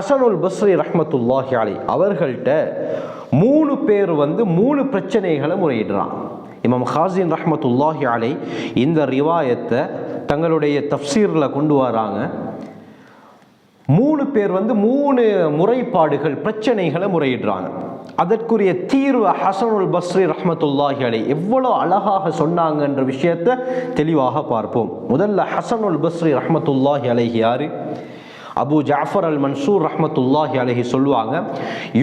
ஹசனுல் பஸ்ரி ரஹமத்துல்லாஹி அலி அவர்கள்ட்ட மூணு பேர் வந்து மூணு பிரச்சனைகளை முறையிடுறான். இமாம் ஹாசின் ரஹமத்துல்லாஹி அலை இந்த ரிவாயத்தை தங்களுடைய தப்சீரில் கொண்டு வராங்க. மூணு பேர் வந்து மூணு முறைப்பாடுகள் பிரச்சனைகளை முறையிடுறாங்க. அதற்குரிய தீர்வு ஹசனுல் பஸ்ரி ரஹமத்துல்லாஹி அலை எவ்வளோ அழகாக சொன்னாங்கன்ற விஷயத்தை தெளிவாக பார்ப்போம். முதல்ல ஹசனுல் பஸ்ரி ரஹமத்துல்லாஹி அலைஹி யாரு? அபு ஜாஃபர் அல் மன்சூர் ரஹமத்துல்லாஹி அலஹி சொல்லுவாங்க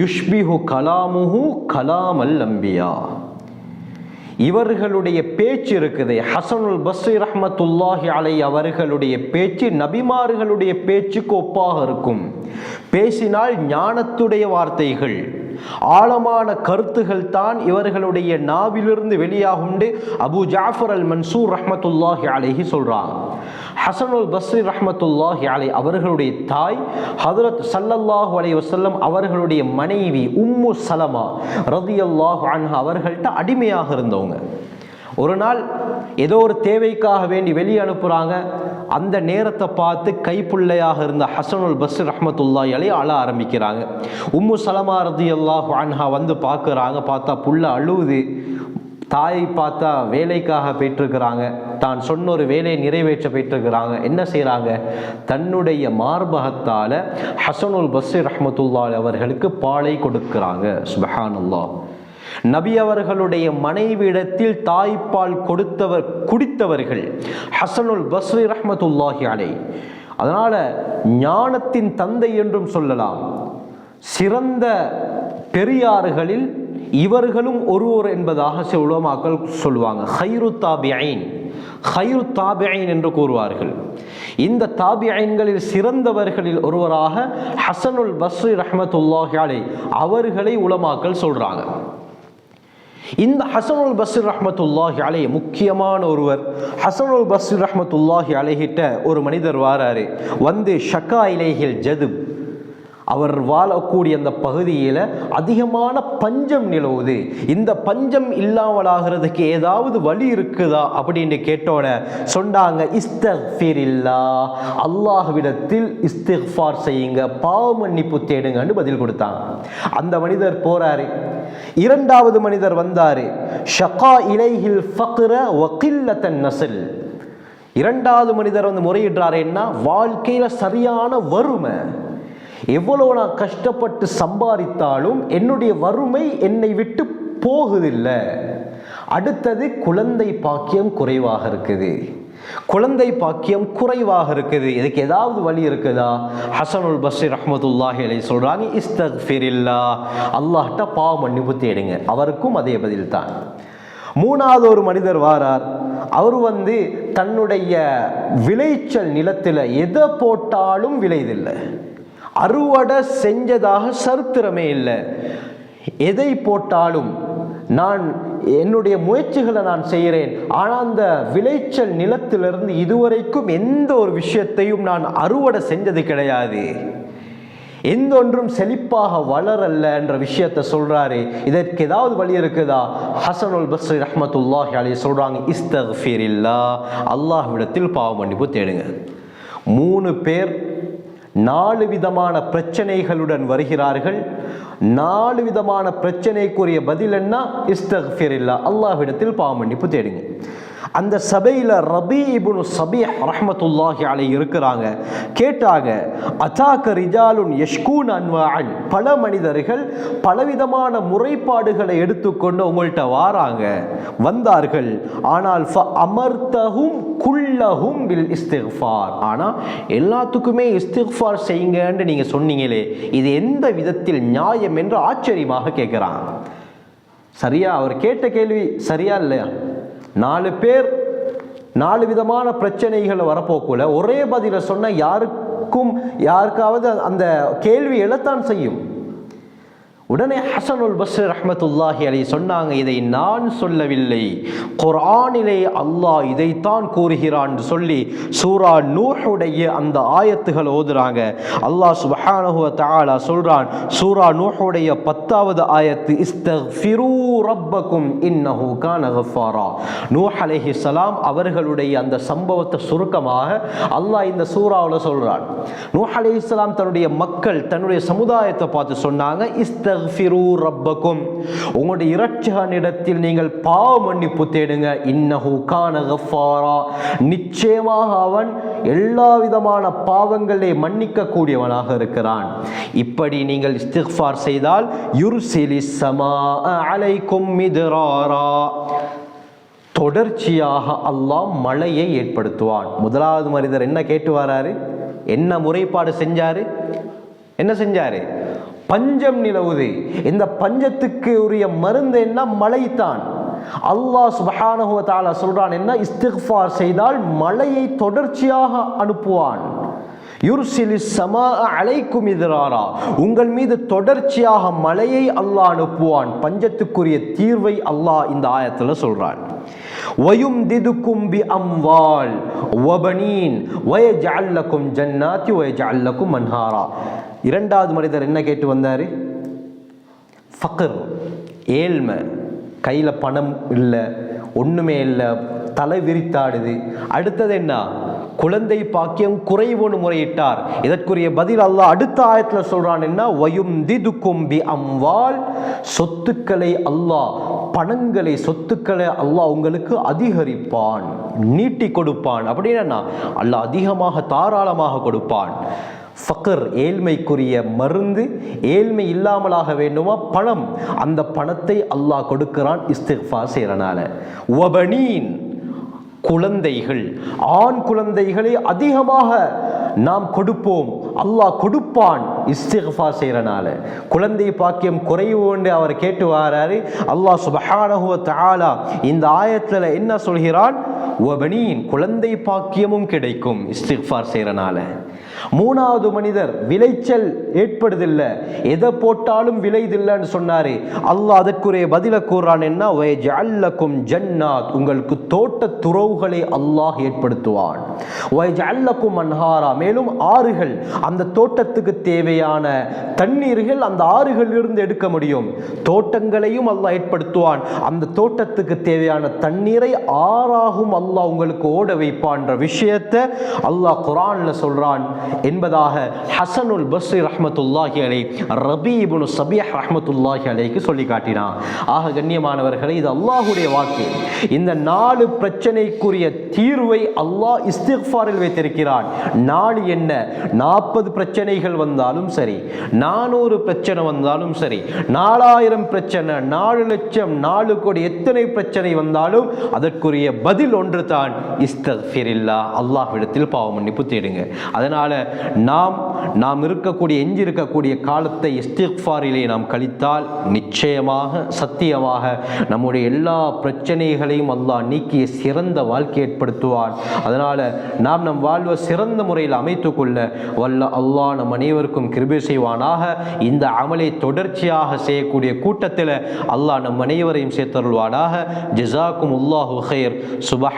யுஷ்பிஹு கலாமுஹு கலாம் அல் அம்பியா. இவர்களுடைய பேச்சு இருக்குது. ஹசனுல் பஸ்ரி ரஹமத்துல்லாஹி அலை அவர்களுடைய பேச்சு நபிமார்களுடைய பேச்சுக்கு ஒப்பாக இருக்கும். பேசினால் ஞானத்துடைய வார்த்தைகள் ஆழமான கருத்துகள் தான் இவர்களுடைய நாவிலிருந்து வெளியாகுண்டு அபு ஜாஃபர் அல் மன்சூர் ரஹமத்துல்லாஹி அலேஹி சொல்றாங்க. ஹசனுல் பஸ்ரி ரஹமத்துல்லாஹி அலை அவர்களுடைய தாய் ஹதரத் சல்லல்லாஹு அலை வசல்லம் அவர்களுடைய மனைவி உம்மு சலமா ரதியல்லாஹு அன்ஹா அவர்கள்ட்ட அடிமையாக இருந்தவங்க. ஒரு நாள் ஏதோ ஒரு தேவைக்காக வேண்டி வெளியே அனுப்புகிறாங்க அந்த நேரத்தை பார்த்து கைப்பிள்ளையாக இருந்த ஹசனுல் பஸ்ர் ரஹ்மத்துல்லா அலி அழ ஆரம்பிக்கிறாங்க. உம்மு சலமா ரதி அல்லாஹு அன்ஹா வந்து பார்க்குறாங்க பார்த்தா புள்ள அழுவுது. தாயை பார்த்தா வேலைக்காக போயிட்டுருக்கிறாங்க தான் சொன்ன ஒரு வேலையை நிறைவேற்ற போயிட்டுருக்கிறாங்க என்ன செய்கிறாங்க தன்னுடைய மார்பகத்தால் ஹசனுல் பஸ்ரி ரஹமத்துல்லா அவர்களுக்கு பாலை கொடுக்குறாங்க. சுபஹானல்லாஹ். நபி அவர்களுடைய மனைவியிடத்தில் தாய்ப்பால் கொடுத்தவர் குடித்தவர்கள். ஹசனுல் பஸ்ரி ரஹமத்துல்லாஹி அலை அதனால் ஞானத்தின் தந்தை என்றும் சொல்லலாம். சிறந்த பெரியாறுகளில் இவர்களும் ஒருவர் என்பதாக சில உலமாக்கள் சொல்லுவாங்க. ஹைரு தாபிஐன் ஹைரு தாபிஐன் என்று கூறுவார்கள். இந்த தாபிஐன்களில் சிறந்தவர்களில் ஒருவராக ஹசனுல் பஸ்ரி ரஹமத்துல்லாஹி அலை அவர்களை உலமாக்கள் சொல்கிறாங்க இந்த ஹசனுல் பஸ்ர் ரஹமத்துல்லாஹி அலை முக்கியமான ஒருவர். ஹசனுல் பஸ்ர் ரஹமத்துல்லாஹி அலைகிட்ட ஒரு மனிதர் வாராரு. வந்து ஷக்கா இலைகள் ஜதுப். அவர் வாழக்கூடிய அந்த பகுதியில் அதிகமான பஞ்சம் நிலவுது. இந்த பஞ்சம் இல்லாமலாகிறதுக்கு ஏதாவது வழி இருக்குதா அப்படின்னு கேட்டோட சொன்னாங்க இஸ்தஃபிரில்லா அல்லாஹ்விடத்தில் இஸ்திஃபார் செய்யுங்க பாவ மன்னிப்பு தேடுங்கன்னு பதில் கொடுத்தாங்க. அந்த மனிதர் போறாரு. இரண்டாவது மனிதர் வந்தாரு. ஷகா இலைஹில் ஃபக்ர வக்கில்லத்தன் நசல். இரண்டாவது மனிதர் வந்து முறையிடுறாரு என்ன? வாழ்க்கையில சரியான வறுமை. எவ்வளோ நான் கஷ்டப்பட்டு சம்பாதித்தாலும் என்னுடைய வறுமை என்னை விட்டு போகுதில்லை. அடுத்தது குழந்தை பாக்கியம் குறைவாக இருக்குது. குழந்தை பாக்கியம் குறைவாக இருக்குது. இதுக்கு ஏதாவது வழி இருக்குதா? ஹசனுல் பஸ்ரி ரஹ்மத்துல்லாஹி அலை சொல்றாங்க இஸ்தக்ஃபிரில்லா. அல்லாஹ்ட்ட பாவ மன்னிப்பு தேடுங்க. அவருக்கும் அதே பதில் தான் மூணாவது ஒரு மனிதர் வாரார். அவர் வந்து தன்னுடைய விளைச்சல் நிலத்தில் எதை போட்டாலும் விளைதில்லை அறுவடை செஞ்சதாக சரித்திரமே இல்லை. எதை போட்டாலும் நான் என்னுடைய முயற்சிகளை நான் செய்கிறேன். ஆனால் அந்த விளைச்சல் நிலத்திலிருந்து இதுவரைக்கும் எந்த ஒரு விஷயத்தையும் நான் அறுவடை செஞ்சது கிடையாது. எந்த ஒன்றும் செழிப்பாக வளரல்ல என்ற விஷயத்தை சொல்றாரு. இதற்கு ஏதாவது வழி இருக்குதா? ஹசனுல் பஸ்ரி ரஹ்மத்துல்லாஹி அலைஹி சொல்றாங்க அல்லாஹ் அல்லாஹ்விடத்தில் பாவ மன்னிப்பு தேடுங்க. மூணு பேர் நாலு விதமான பிரச்சனைகளுடன் வருகிறார்கள். நாலு விதமான பிரச்சனைக்குரிய பதில் என்ன? இஸ்தக்ஃபிரில்லா. அல்லாஹ்விடத்தில் பாவமன்னிப்பு தேடுங்க. அந்த சபையில் ரபி இபுனு சபி ரஹமத்துல்லாஹி அலை இருக்கிறாங்க. கேட்டாங்க அதாக்க ரிஜாலுன் யஷ்கூன் அன்வான் பல மனிதர்கள் பலவிதமான முறைப்பாடுகளை எடுத்துக்கொண்டு உங்கள்கிட்ட வாராங்க. வந்தார்கள். ஆனால் ஃப அமர்த்தஹும் குல்லஹும் பில் இஸ்திஃபார். ஆனால் எல்லாத்துக்குமே இஸ்திஃபார் செய்யுங்கன்னு நீங்கள் சொன்னீங்களே இது எந்த விதத்தில் நியாயம் என்று ஆச்சரியமாக கேட்குறான் சரியா? அவர் கேட்ட கேள்வி சரியா இல்லையா? நாலு பேர் நாலு விதமான பிரச்சனைகள் வரப்போக்குள்ள ஒரே பதிலை சொன்ன யாருக்கும் யாருக்காவது அந்த கேள்வி எழத்தான் செய்யும். உடனே ஹசனுல் பஸ்ர் ரஹமத்துல்லாஹி அலி சொன்னாங்க இதை நான் சொல்லவில்லை. குர்ஆனிலே அல்லாஹ் இதைத்தான் கூறுகிறான் சொல்லி சூரா நூஹுடைய அந்த ஆயத்துகள் ஓதுறாங்க. அல்லாஹ் சுபஹானஹு வ தஆலா சொல்றான் சூரா நூஹுடைய பத்தாவது ஆயத்து இஸ்தக்ஃபிரு ரப்பக்கும் இன்னஹு கான கஃபாரா. நூஹ் அலைஹிஸ்ஸலாம் அவர்களுடைய அந்த சம்பவத்தை சுருக்கமாக அல்லாஹ் இந்த சூறாவில் சொல்றான். நூஹ் அலைஹிஸ்ஸலாம் தன்னுடைய மக்கள் தன்னுடைய சமுதாயத்தை பார்த்து சொன்னாங்க இஸ்த இஸ்தக்ஃபிரு ரப்பக்கும். உங்களுடைய இரட்சகனிடத்தில் நீங்கள் பாவ மன்னிப்பு தேடுங்க. இன்னஹு கான கஃபாரா. நிச்சயமாக அவன் எல்லா விதமான பாவங்களை மன்னிக்க கூடியவனாக இருக்கிறான். இப்படி நீங்கள் இஸ்திஃபார் செய்தால் யுர்சிலி சமா அலைக்கும் மிதுராரா. தொடர்ச்சியாக அல்லாஹ் மழையை ஏற்படுத்துவான். முதலாவது மனிதர் என்ன கேட்டு வராரு? என்ன முறைப்பாடு செஞ்சாரு? என்ன செஞ்சாரு? பஞ்சம் நிலவுது. இந்த பஞ்சத்துக்கு உரிய மருந்து என்ன? மழைத்தான். அல்லாஹ் சுபஹானஹு வ சொல்றான் என்ன? இஸ்திக்ஃபார் செய்தால் மழையை தொடர்ச்சியாக அனுப்புவான். யுர்சிலி சமா அலைக்கும் எதிராரா உங்கள் மீது தொடர்ச்சியாக மழையை அல்லாஹ் அனுப்புவான். பஞ்சத்துக்குரிய தீர்வை அல்லாஹ் இந்த ஆயத்தில் சொல்றான். வயும் திதுக்கும் பி அம்வால் வபனீன் வயஜஅல்லக்கும் ஜன்னாத்தி வயஜஅல்லக்கும் மன்ஹாரா இரண்டாவது மனிதர் என்ன கேட்டு வந்தார்? ஃபக்கர் ஏழ்மை. கையில் பணம் இல்லை ஒன்றுமே இல்லை தலை விரித்தாடுது. அடுத்தது என்ன? குழந்தை பாக்கியம் குறைவோன்னு முறையிட்டார். இதற்குரிய பதில் அல்லாஹ் அடுத்த ஆயத்தில் சொல்கிறான் என்ன? வயும் திதுக்கும் பி அம்வால். சொத்துக்களை அல்லாஹ் பணங்களை சொத்துக்களை அல்லாஹ் உங்களுக்கு அதிகரிப்பான் நீட்டி கொடுப்பான். அப்படின்னா அல்லாஹ் அதிகமாக தாராளமாக கொடுப்பான். ஃபக்கர் ஏழ்மைக்குரிய மருந்து ஏழ்மை இல்லாமலாக வேண்டுமா? பணம். அந்த பணத்தை அல்லாஹ் கொடுக்கிறான் இஸ்திஃபா செய்கிறனால ஒபனீன் குழந்தைகள். ஆண் குழந்தைகளை அதிகமாக நாம் கொடுப்போம். அல்லாஹ் கொடுப்பான் இஸ்திஃபா செய்கிறனால குழந்தை பாக்கியம் குறைவுண்டு அவர் கேட்டு வராரு. அல்லாஹ் சுபஹானஹுவ தாலா இந்த ஆயத்தில் என்ன சொல்கிறான்? வபனீன் குழந்தை பாக்கியமும் கிடைக்கும். இஸ்திஃபார் செய்கிறனால மூணாவது மனிதர் விளைச்சல் ஏற்படுதில்லை. எதை போட்டாலும் விளைதில்லைன்னு சொன்னாரு. அல்லாஹ் அதற்குரிய பதில கூறான் என்ன? வயஜல்லக்கும் ஜன்னாத். உங்களுக்கு தோட்ட துறவுகளை அல்லாஹ் ஏற்படுத்துவான். வயஜல்லக்கும் அன்ஹாரா. மேலும் ஆறுகள் அந்த தோட்டத்துக்கு தேவையான தண்ணீர்கள் அந்த ஆறுகளிலிருந்து எடுக்க முடியும். தோட்டங்களையும் அல்லாஹ் ஏற்படுத்துவான். அந்த தோட்டத்துக்கு தேவையான தண்ணீரை ஆறாகும் அல்லாஹ் உங்களுக்கு ஓட வைப்பான்ற விஷயத்தை அல்லாஹ் குரான்ல சொல்றான் என்பதாக ஹசனுல் பஸ்ரி ரஹமத்துல்லாஹி அலை ரபீபுனு இப்னு சபியஹ் ரஹ்மத்துல்லாஹி அலைக்கு சொல்லி காட்டினான் ஆக கண்ணியமானவர்களே இது அல்லாஹுடைய வாக்கு இந்த நாலு பிரச்சனைக்குரிய தீர்வை அல்லாஹ் இஸ்திஃபாரில் வைத்திருக்கிறான். நாலு என்ன? நாற்பது பிரச்சனைகள் வந்தாலும் சரி நானூறு பிரச்சனை வந்தாலும் சரி நாலாயிரம் பிரச்சனை நாலு லட்சம் நாலு கோடி எத்தனை பிரச்சனை வந்தாலும் அதற்குரிய பதில் ஒன்று ஒன்று தான் இஸ்தஃபிரில்லா அல்லாஹ்விடத்தில் பாவ மன்னிப்பு தேடுங்க. அதனால் நாம் நாம் இருக்கக்கூடிய எஞ்சி இருக்கக்கூடிய காலத்தை இஸ்திஃபாரிலே நாம் கழித்தால் நிச்சயமாக சத்தியமாக நம்முடைய எல்லா பிரச்சனைகளையும் அல்லாஹ் நீக்கிய சிறந்த வாழ்க்கை ஏற்படுத்துவான். அதனால் நாம் நம் வாழ்வை சிறந்த முறையில் அமைத்து கொள்ள வல்ல அல்லாஹ் நம் அனைவருக்கும் கிருபை செய்வானாக. இந்த அமலை தொடர்ச்சியாக செய்யக்கூடிய கூட்டத்தில் அல்லாஹ் நம் அனைவரையும் சேர்த்தருள்வானாக. ஜிசாக்கும் உல்லாஹு ஹேர் சுபஹ்